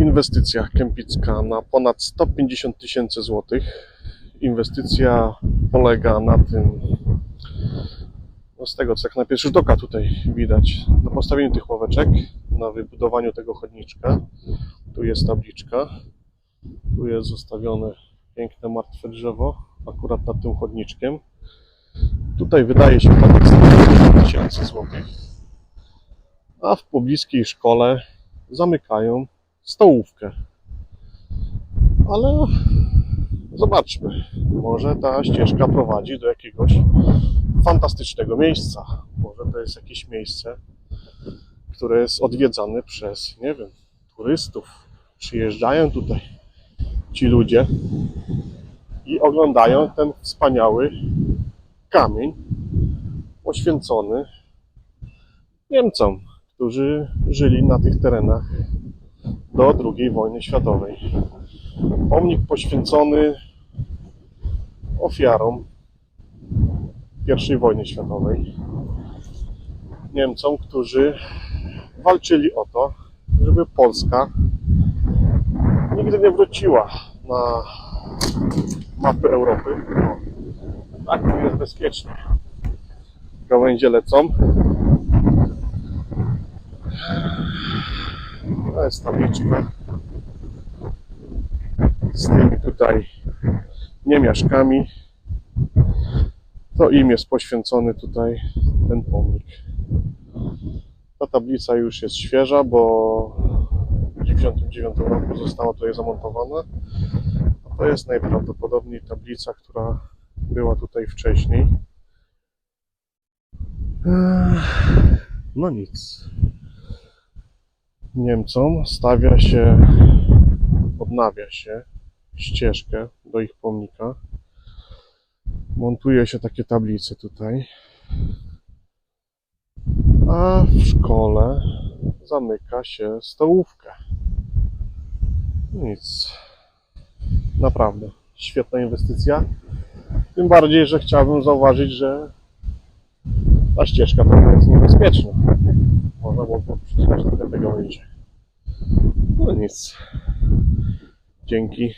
Inwestycja kempicka na ponad 150 tysięcy złotych. Inwestycja polega na tym, no z tego co jak na pierwszy rzut oka tutaj widać, na postawieniu tych ławeczek, na wybudowaniu tego chodniczka. Tu jest tabliczka, tu jest zostawione piękne martwe drzewo, akurat nad tym chodniczkiem. Tutaj wydaje się ponad 150 tysięcy złotych. A w pobliskiej szkole zamykają stołówkę. Ale zobaczmy, może ta ścieżka prowadzi do jakiegoś fantastycznego miejsca. Może to jest jakieś miejsce, które jest odwiedzane przez, nie wiem, turystów. Przyjeżdżają tutaj ci ludzie i oglądają ten wspaniały kamień poświęcony Niemcom, którzy żyli na tych terenach do II wojny światowej. Pomnik poświęcony ofiarom I wojny światowej. Niemcom, którzy walczyli o to, żeby Polska nigdy nie wróciła na mapy Europy. Tak, tu jest bezpiecznie. Gałęzie lecą. Jest tabliczka z tymi tutaj niemiaszkami. To im jest poświęcony tutaj ten pomnik. Ta tablica już jest świeża, bo w 1999 roku została tutaj zamontowana. A to jest najprawdopodobniej tablica, która była tutaj wcześniej. No nic. Niemcom stawia się, odnawia się ścieżkę do ich pomnika. Montuje się takie tablice tutaj. A w szkole zamyka się stołówkę. Nic. Naprawdę. Świetna inwestycja. Tym bardziej, że chciałbym zauważyć, że ta ścieżka trochę jest niebezpieczna. Można było przeczytać trochę tego będzie. No nic. Dzięki.